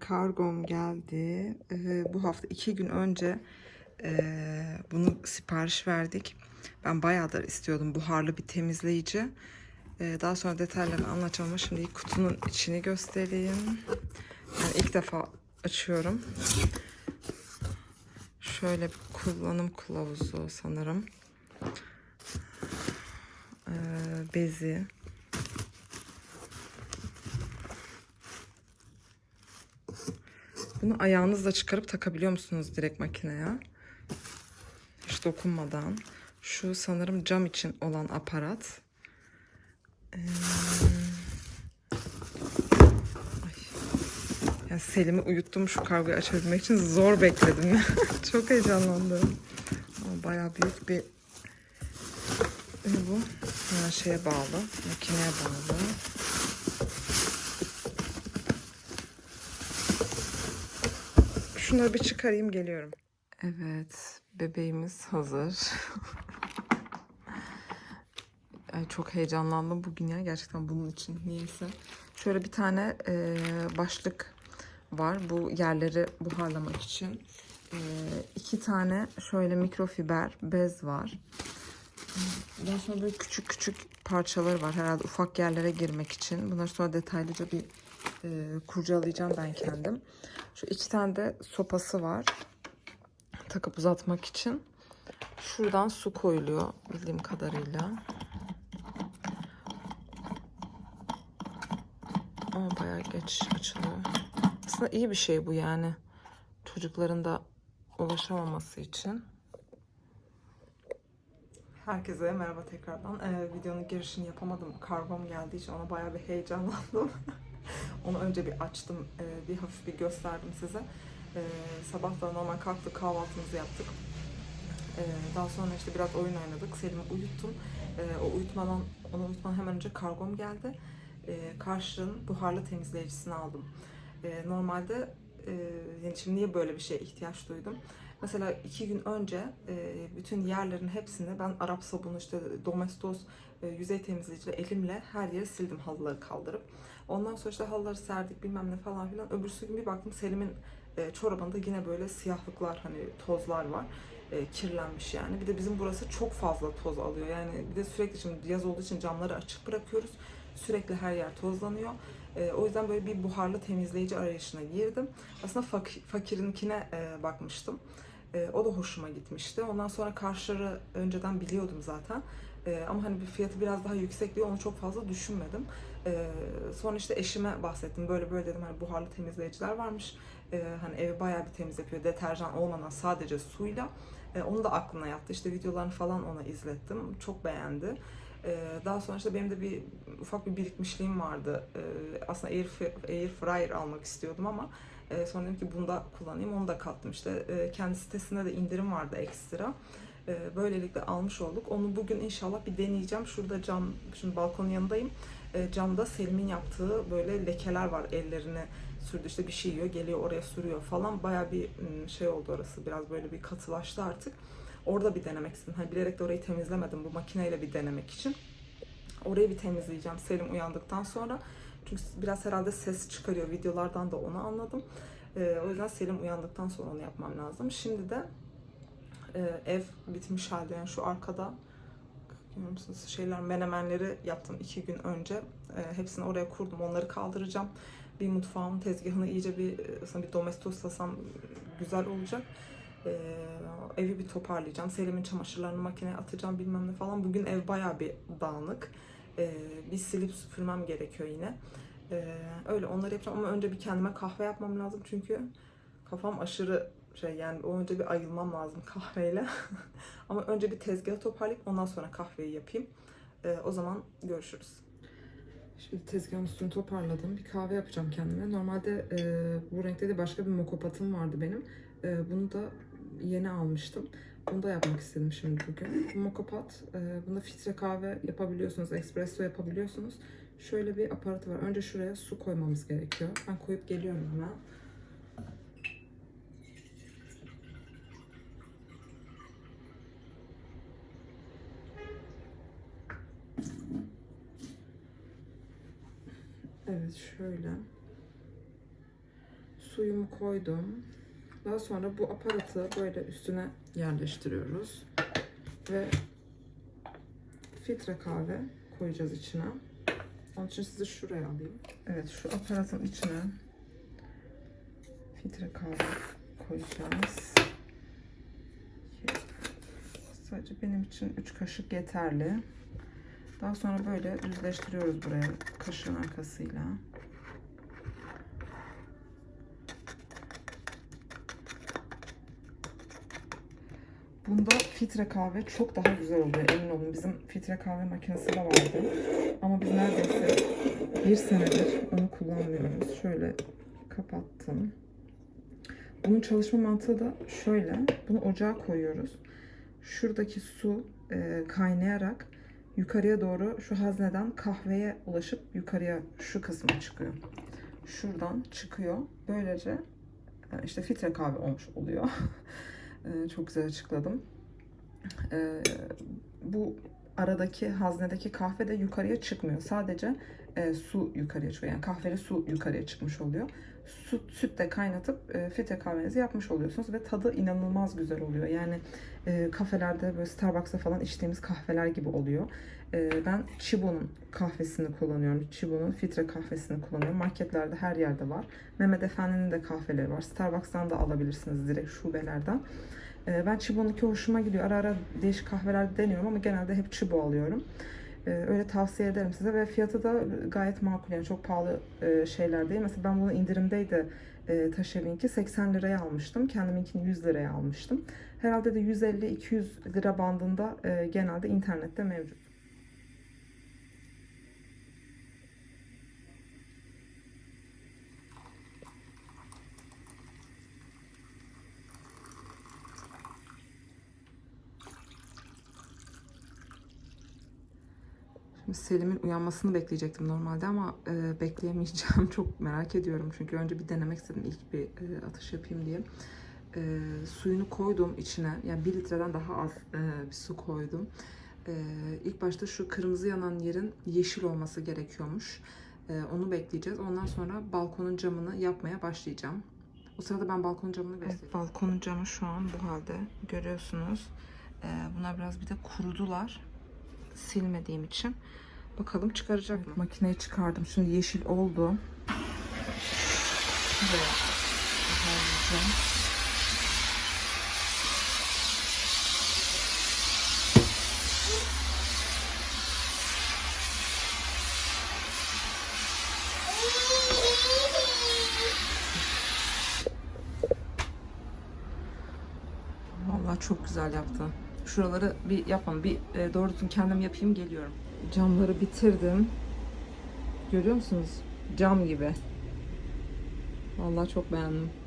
kargom geldi. Ee, bu hafta iki gün önce ee, bunu sipariş verdik. Ben bayağıdır istiyordum buharlı bir temizleyici. Ee, daha sonra detaylarını anlatacağım ama şimdi kutunun içini göstereyim. Yani ilk defa açıyorum. Şöyle bir kullanım kılavuzu sanırım. Ee, bezi. Bunu ayağınızla çıkarıp takabiliyor musunuz direkt makineye? Hiç dokunmadan. Şu sanırım cam için olan aparat. Ee, ay. Ya Selim'i uyuttum şu kargoyu açabilmek için zor bekledim. Çok heyecanlandım. Ama bayağı büyük bir ne bu? Ha, şeye bağlı. Makineye bağlı. Şunları bir çıkarayım geliyorum. Evet, bebeğimiz hazır. Ay, çok heyecanlandım bugün ya gerçekten bunun için niyeyse. Şöyle bir tane e, başlık var bu yerleri buharlamak için. E, iki tane şöyle mikrofiber bez var. Daha sonra böyle küçük küçük parçaları var herhalde ufak yerlere girmek için. Bunları sonra detaylıca bir e, kurcalayacağım ben kendim. Şu iki tane de sopası var. Takıp uzatmak için. Şuradan su koyuluyor bildiğim kadarıyla. Ama bayağı geç açılıyor. Aslında iyi bir şey bu yani. Çocukların da ulaşamaması için. Herkese merhaba tekrardan. Ee, videonun girişini yapamadım. Kargom geldiği için ona bayağı bir heyecanlandım. Onu önce bir açtım, e, bir hafif bir gösterdim size. E, sabah da normal kalktık, kahvaltımızı yaptık. E, daha sonra işte biraz oyun oynadık. Selim'i uyuttum. O uyutmadan, onu uyutmadan hemen önce kargom geldi. Karşı'nın buharlı temizleyicisini aldım. Normalde yani şimdi niye böyle bir şeye ihtiyaç duydum? Mesela iki gün önce bütün yerlerin hepsini ben Arap sabunu işte Domestos e, yüzey temizleyiciyle elimle her yeri sildim halıları kaldırıp. Ondan sonra işte halıları serdik bilmem ne falan filan. Öbürsü gün bir baktım Selim'in e, çorabında yine böyle siyahlıklar hani tozlar var. E, kirlenmiş yani. Bir de bizim burası çok fazla toz alıyor. Yani bir de sürekli şimdi yaz olduğu için camları açık bırakıyoruz. Sürekli her yer tozlanıyor. E, o yüzden böyle bir buharlı temizleyici arayışına girdim. Aslında fak- fakirinkine e, bakmıştım. E, o da hoşuma gitmişti. Ondan sonra karşıları önceden biliyordum zaten. E, ama hani bir fiyatı biraz daha yüksek diye onu çok fazla düşünmedim. E, sonra işte eşime bahsettim. Böyle böyle dedim hani buharlı temizleyiciler varmış. E, hani evi bayağı bir temiz yapıyor. Deterjan olmadan sadece suyla. E, onu da aklına yattı. İşte videolarını falan ona izlettim. Çok beğendi. E, daha sonra işte benim de bir ufak bir birikmişliğim vardı. E, aslında air, air fryer almak istiyordum ama e, sonra dedim ki bunu da kullanayım. Onu da kattım işte. E, kendi sitesinde de indirim vardı ekstra. E, böylelikle almış olduk. Onu bugün inşallah bir deneyeceğim. Şurada cam, şimdi balkonun yanındayım. E, camda Selim'in yaptığı böyle lekeler var. Ellerine sürdü işte bir şey yiyor geliyor oraya sürüyor falan. Baya bir şey oldu orası. Biraz böyle bir katılaştı artık. Orada bir denemek istedim. Hani bilerek de orayı temizlemedim bu makineyle bir denemek için. Orayı bir temizleyeceğim Selim uyandıktan sonra. Çünkü biraz herhalde ses çıkarıyor. Videolardan da onu anladım. E, o yüzden Selim uyandıktan sonra onu yapmam lazım. Şimdi de e, ev bitmiş halde yani şu arkada Görüyor musunuz? Şeyler, menemenleri yaptım iki gün önce. E, hepsini oraya kurdum. Onları kaldıracağım. Bir mutfağın tezgahını iyice bir, aslında bir domestoslasam güzel olacak. E, evi bir toparlayacağım. Selim'in çamaşırlarını makineye atacağım bilmem ne falan. Bugün ev bayağı bir dağınık. E, bir silip süpürmem gerekiyor yine. E, öyle onları yapacağım ama önce bir kendime kahve yapmam lazım çünkü kafam aşırı şey yani önce bir ayılmam lazım kahveyle. Ama önce bir tezgahı toparlayıp ondan sonra kahveyi yapayım. Ee, o zaman görüşürüz. Şimdi tezgahın üstünü toparladım. Bir kahve yapacağım kendime. Normalde e, bu renkte de başka bir mokopatım vardı benim. E, bunu da yeni almıştım. Bunu da yapmak istedim şimdi bugün. Bu mokopat, e, bunda filtre kahve yapabiliyorsunuz, espresso yapabiliyorsunuz. Şöyle bir aparatı var. Önce şuraya su koymamız gerekiyor. Ben koyup geliyorum hemen. Evet şöyle. Su suyumu koydum. Daha sonra bu aparatı böyle üstüne yerleştiriyoruz. Ve filtre kahve koyacağız içine. Onun için sizi şuraya alayım. Evet şu aparatın içine filtre kahve koyacağız. Sadece benim için 3 kaşık yeterli. Daha sonra böyle düzleştiriyoruz buraya kaşığın arkasıyla. Bunda filtre kahve çok daha güzel oluyor emin olun. Bizim filtre kahve makinesi de vardı. Ama biz neredeyse bir senedir onu kullanmıyoruz. Şöyle kapattım. Bunun çalışma mantığı da şöyle. Bunu ocağa koyuyoruz. Şuradaki su e, kaynayarak yukarıya doğru şu hazneden kahveye ulaşıp yukarıya şu kısma çıkıyor. Şuradan çıkıyor. Böylece e, işte filtre kahve olmuş oluyor. E, Çok güzel açıkladım. E, Bu aradaki haznedeki kahve de yukarıya çıkmıyor. Sadece su yukarıya çıkıyor. Yani kahveli su yukarıya çıkmış oluyor. Süt, sütle kaynatıp e, filtre kahvenizi yapmış oluyorsunuz ve tadı inanılmaz güzel oluyor. Yani e, kafelerde böyle Starbucks'ta falan içtiğimiz kahveler gibi oluyor. E, ben Chibo'nun kahvesini kullanıyorum. Chibo'nun filtre kahvesini kullanıyorum. Marketlerde her yerde var. Mehmet Efendi'nin de kahveleri var. Starbucks'tan da alabilirsiniz direkt şubelerden. E, ben Chibo'nunki hoşuma gidiyor. Ara ara değişik kahveler deniyorum ama genelde hep Chibo alıyorum. E, öyle tavsiye ederim size ve fiyatı da gayet makul yani çok pahalı e, şeyler değil. Mesela ben bunu indirimdeydi e, Taşevinki 80 liraya almıştım. Kendiminkini 100 liraya almıştım. Herhalde de 150-200 lira bandında e, genelde internette mevcut. Şimdi Selim'in uyanmasını bekleyecektim normalde ama e, bekleyemeyeceğim. Çok merak ediyorum çünkü önce bir denemek istedim ilk bir e, atış yapayım diye. E, suyunu koydum içine. Yani bir litreden daha az e, bir su koydum. E, ilk başta şu kırmızı yanan yerin yeşil olması gerekiyormuş. E, onu bekleyeceğiz. Ondan sonra balkonun camını yapmaya başlayacağım. O sırada ben balkonun camını göstereyim. balkonun camı şu an bu halde. Görüyorsunuz. E, bunlar biraz bir de kurudular silmediğim için. Bakalım çıkaracak mı? Makineyi çıkardım. Şimdi yeşil oldu. Vallahi çok güzel yaptı. Şuraları bir yapmam, bir e, doğru kendim yapayım geliyorum. Camları bitirdim. Görüyor musunuz? Cam gibi. Vallahi çok beğendim.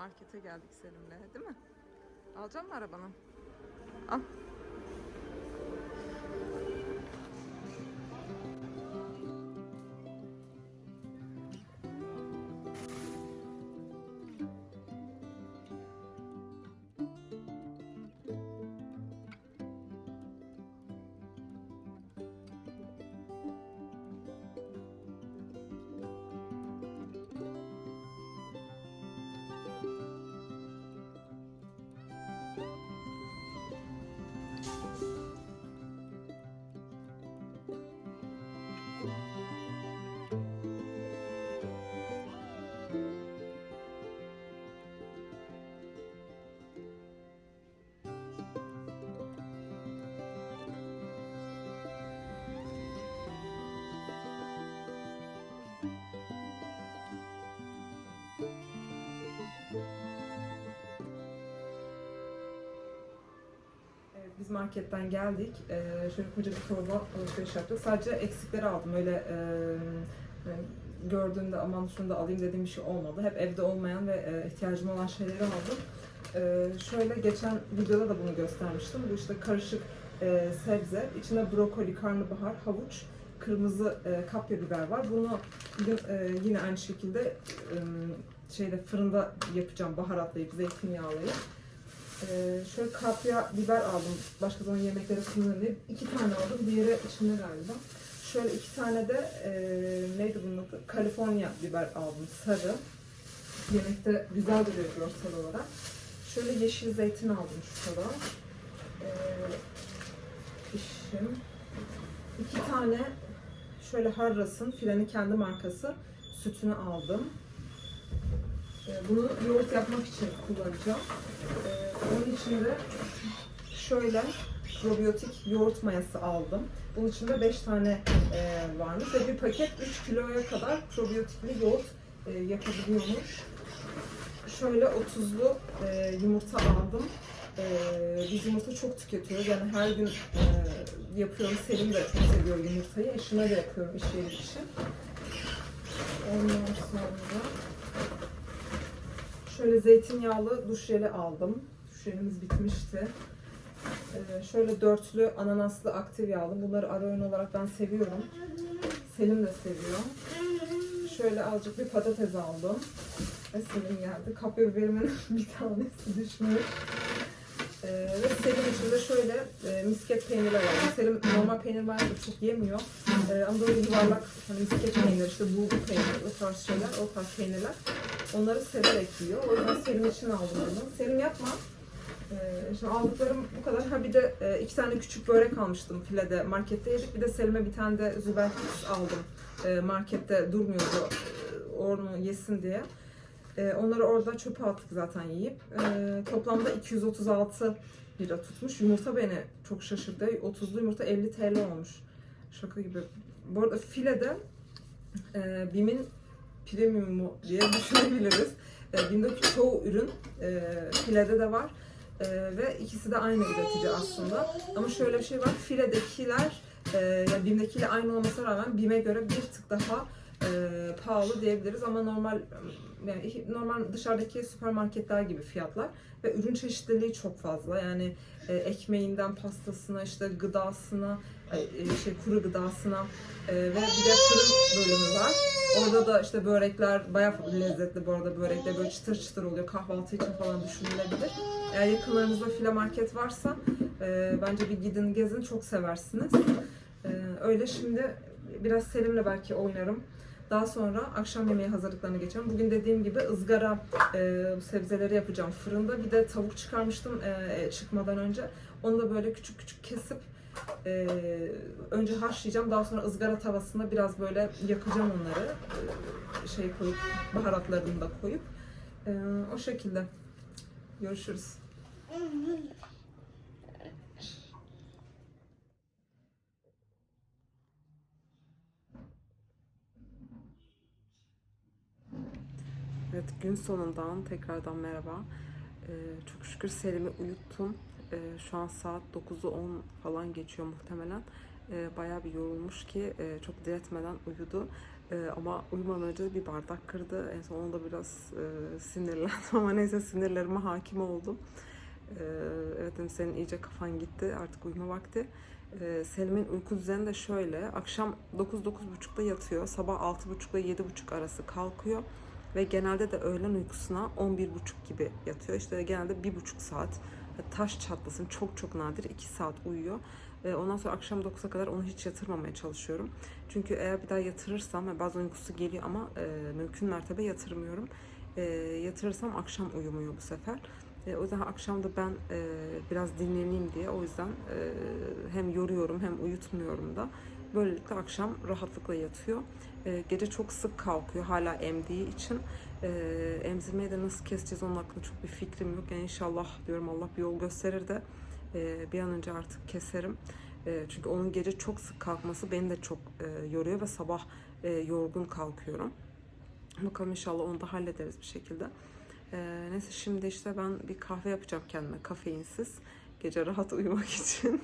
Markete geldik Selim'le, değil mi? Alacak mı arabanı? Al. Marketten geldik. Ee, şöyle koca bir torba alışveriş yaptık. Sadece eksikleri aldım. Öyle e, yani gördüğümde aman şunu da alayım dediğim bir şey olmadı. Hep evde olmayan ve e, ihtiyacım olan şeyleri aldım. Ee, şöyle geçen videoda da bunu göstermiştim. Bu işte karışık e, sebze. İçine brokoli, karnabahar, havuç, kırmızı e, kapya biber var. Bunu e, yine aynı şekilde e, şeyde fırında yapacağım baharatlayıp zeytinyağlayıp. E, şöyle kapya biber aldım. Başka zaman yemeklere kullanırım diye. İki tane aldım. Diğeri içinde galiba. Şöyle iki tane de e, neydi bunun adı? Kaliforniya biber aldım. Sarı. Yemekte güzel duruyor görsel olarak. Şöyle yeşil zeytin aldım şu kadar. E, pişim. İki tane şöyle Harras'ın filenin kendi markası sütünü aldım. Ee, Bunu yoğurt yapmak için kullanacağım. Ee, Onun için de şöyle probiyotik yoğurt mayası aldım. Bunun içinde 5 tane e, varmış ve bir paket 3 kiloya kadar probiyotikli yoğurt e, yapabiliyormuş. Şöyle 30'lu e, yumurta aldım. E, biz yumurta çok tüketiyoruz. Yani her gün e, yapıyorum. Selim de çok seviyor yumurtayı. Eşime de yapıyorum iş yeri için. Ondan sonra şöyle zeytinyağlı duş jeli aldım. Duş jelimiz bitmişti. Ee, şöyle dörtlü ananaslı aktif yağlı. Bunları ara öğün olarak ben seviyorum. Selim de seviyor. Şöyle azıcık bir patates aldım. Ve Selim geldi. Kapya biberimin bir tanesi düşmüş. Ee, ve Selim için de şöyle e, misket peynirler aldım. Selim normal peynir varsa çok yemiyor. Ee, ama böyle yuvarlak hani misket peynir, işte bulgur peyniri, o tarz şeyler, o tarz peynirler. Onları severek yiyor. O yüzden Selim için aldım bunu. Selim yapma. Ee, şimdi aldıklarım bu kadar. Ha bir de e, iki tane küçük börek almıştım filede. Markette yedik. Bir de Selim'e bir tane de Zübelkis aldım. Ee, markette durmuyordu. e, Onu yesin diye. Ee, onları orada çöpe attık zaten yiyip. Ee, toplamda 236 lira tutmuş. Yumurta beni çok şaşırdı. 30'lu yumurta 50 TL olmuş. Şaka gibi. Bu arada filede e, BİM'in premiumu diye düşünebiliriz. E, BİM'deki çoğu ürün e, filede de var. E, ve ikisi de aynı üretici aslında. Ama şöyle bir şey var. Filedekiler e, yani BİM'dekiyle aynı olmasına rağmen BİM'e göre bir tık daha e, pahalı diyebiliriz ama normal normal dışarıdaki süpermarketler gibi fiyatlar ve ürün çeşitliliği çok fazla. Yani e, ekmeğinden pastasına işte gıdasına ay, e, şey kuru gıdasına e, ve bir de fırın bölümü var. Orada da işte börekler bayağı lezzetli bu arada börekler böyle çıtır çıtır oluyor. Kahvaltı için falan düşünülebilir. Eğer yakınlarınızda file market varsa e, bence bir gidin gezin çok seversiniz. E, öyle şimdi biraz Selim'le belki oynarım. Daha sonra akşam yemeği hazırlıklarına geçelim. Bugün dediğim gibi ızgara e, sebzeleri yapacağım fırında. Bir de tavuk çıkarmıştım e, çıkmadan önce. Onu da böyle küçük küçük kesip e, önce haşlayacağım. Daha sonra ızgara tavasında biraz böyle yakacağım onları. E, şey koyup baharatlarını da koyup. E, o şekilde. Görüşürüz. Evet gün sonundan tekrardan merhaba. Ee, çok şükür Selim'i uyuttum. Ee, şu an saat 9'u 10 falan geçiyor muhtemelen. Ee, bayağı bir yorulmuş ki e, çok diretmeden uyudu. Ee, ama uyumadan önce bir bardak kırdı. En son onu da biraz e, sinirlendim ama neyse sinirlerime hakim oldum. Ee, evet senin iyice kafan gitti artık uyuma vakti. Ee, Selim'in uyku düzeni de şöyle. Akşam 9-9.30'da yatıyor. Sabah 6.30 ile 7.30 arası kalkıyor. Ve genelde de öğlen uykusuna 11.30 gibi yatıyor. İşte genelde bir buçuk saat taş çatlasın çok çok nadir 2 saat uyuyor. Ee, Ondan sonra akşam 9'a kadar onu hiç yatırmamaya çalışıyorum. Çünkü eğer bir daha yatırırsam ve bazen uykusu geliyor ama e, mümkün mertebe yatırmıyorum. E, yatırırsam akşam uyumuyor bu sefer. E, o yüzden akşam da ben e, biraz dinleneyim diye o yüzden e, hem yoruyorum hem uyutmuyorum da. Böylelikle akşam rahatlıkla yatıyor. E, gece çok sık kalkıyor hala emdiği için. E, emzirmeyi de nasıl keseceğiz onun hakkında çok bir fikrim yok. Yani inşallah diyorum Allah bir yol gösterir de e, bir an önce artık keserim. E, çünkü onun gece çok sık kalkması beni de çok e, yoruyor ve sabah e, yorgun kalkıyorum. Bakalım inşallah onu da hallederiz bir şekilde. E, neyse şimdi işte ben bir kahve yapacağım kendime kafeinsiz. Gece rahat uyumak için.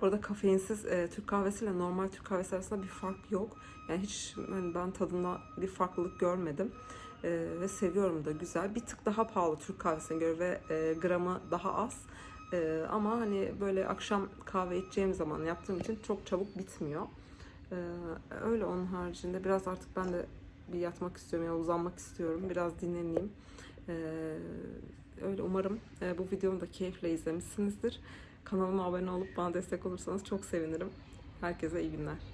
Bu arada kafeinsiz e, Türk kahvesiyle normal Türk kahvesi arasında bir fark yok. Yani hiç hani ben tadında bir farklılık görmedim. E, ve seviyorum da güzel. Bir tık daha pahalı Türk kahvesine göre ve e, gramı daha az. E, ama hani böyle akşam kahve içeceğim zaman yaptığım için çok çabuk bitmiyor. Ee, öyle onun haricinde biraz artık ben de bir yatmak istiyorum yani uzanmak istiyorum. Biraz dinleneyim. Ee, öyle umarım e, bu videomu da keyifle izlemişsinizdir. Kanalıma abone olup bana destek olursanız çok sevinirim. Herkese iyi günler.